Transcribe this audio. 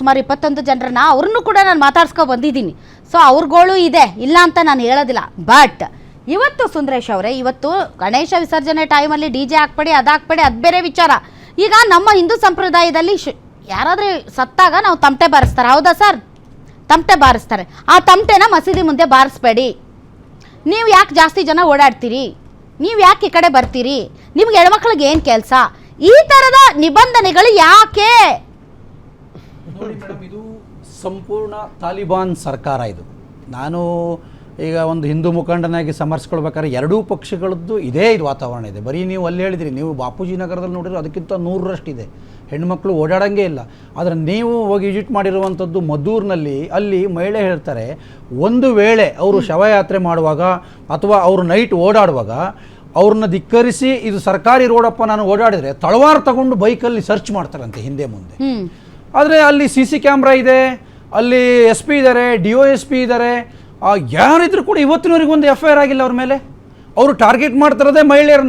ಸುಮಾರು ಇಪ್ಪತ್ತೊಂದು ಜನರನ್ನ ಅವ್ರನ್ನೂ ಕೂಡ ನಾನು ಮಾತಾಡ್ಸ್ಕೊ ಬಂದಿದ್ದೀನಿ. ಸೊ ಅವ್ರಗಳು ಇದೆ, ಇಲ್ಲ ಅಂತ ನಾನು ಹೇಳೋದಿಲ್ಲ. ಬಟ್ ಇವತ್ತು ಸುಂದರೇಶ್ ಅವರೇ, ಇವತ್ತು ಗಣೇಶ ವಿಸರ್ಜನೆ ಟೈಮಲ್ಲಿ ಡಿ ಜೆ ಹಾಕ್ಬೇಡಿ ಅದು ಹಾಕ್ಬೇಡಿ ಅದು ಬೇರೆ ವಿಚಾರ. ಈಗ ನಮ್ಮ ಹಿಂದೂ ಸಂಪ್ರದಾಯದಲ್ಲಿ ಶ್, ಯಾರಾದರೂ ಸತ್ತಾಗ ನಾವು ತಮಟೆ ಬಾರಿಸ್ತಾರೆ. ಹೌದಾ ಸರ್? ತಮಟೆ ಬಾರಿಸ್ತಾರೆ. ಆ ತಮಟೆನ ಮಸೀದಿ ಮುಂದೆ ಬಾರಿಸ್ಬೇಡಿ. ನೀವು ಯಾಕೆ ಜಾಸ್ತಿ ಜನ ಓಡಾಡ್ತೀರಿ? ನೀವು ಯಾಕೆ ಈ ಕಡೆ ಬರ್ತೀರಿ? ನಿಮ್ಗೆ ಹೆಣ್ಮಕ್ಳಿಗೆ ಏನು ಕೆಲಸ? ಈ ಥರದ ನಿಬಂಧನೆಗಳು ಯಾಕೆ? ಇದು ಸಂಪೂರ್ಣ ತಾಲಿಬಾನ್ ಸರ್ಕಾರ ಇದು. ನಾನು ಈಗ ಒಂದು ಹಿಂದೂ ಮುಖಂಡನಾಗಿ ಸಮರ್ಸ್ಕೊಳ್ಬೇಕಾದ್ರೆ ಎರಡೂ ಪಕ್ಷಗಳದ್ದು ಇದೇ ಇದು ವಾತಾವರಣ ಇದೆ. ಬರೀ ನೀವು ಅಲ್ಲಿ ಹೇಳಿದ್ರಿ, ನೀವು ಬಾಪೂಜಿ ನಗರದಲ್ಲಿ ನೋಡಿದ್ರೆ ಅದಕ್ಕಿಂತ ನೂರರಷ್ಟಿದೆ. ಹೆಣ್ಮಕ್ಳು ಓಡಾಡಂಗೆ ಇಲ್ಲ. ಆದರೆ ನೀವು ಹೋಗಿ ವಿಸಿಟ್ ಮಾಡಿರುವಂಥದ್ದು ಮದ್ದೂರಿನಲ್ಲಿ, ಅಲ್ಲಿ ಮಹಿಳೆ ಹೇಳ್ತಾರೆ, ಒಂದು ವೇಳೆ ಅವರು ಶವಯಾತ್ರೆ ಮಾಡುವಾಗ ಅಥವಾ ಅವರು ನೈಟ್ ಓಡಾಡುವಾಗ ಅವ್ರನ್ನ ಧಿಕ್ಕರಿಸಿ, ಇದು ಸರ್ಕಾರಿ ರೋಡಪ್ಪ ನಾನು ಓಡಾಡಿದರೆ ತಳವಾರು ತಗೊಂಡು ಬೈಕಲ್ಲಿ ಸರ್ಚ್ ಮಾಡ್ತಾರಂತೆ ಹಿಂದೆ ಮುಂದೆ. ಆದರೆ ಅಲ್ಲಿ ಸಿ ಸಿ ಕ್ಯಾಮ್ರಾ ಇದೆ, ಅಲ್ಲಿ ಎಸ್ ಪಿ ಇದ್ದಾರೆ ಡಿ ಒ ಎಸ್ ಪಿ ಇದ್ದಾರೆ ಯಾರಿದ್ರು ಕೂಡ ಇವತ್ತಿನವರೆಗೂ ಒಂದು ಎಫ್ ಐ ಆರ್ ಆಗಿಲ್ಲ ಅವ್ರ ಮೇಲೆ. ಅವರು ಟಾರ್ಗೆಟ್ ಮಾಡ್ತಿರೋದೇ ಮಹಿಳೆಯರನ್ನ.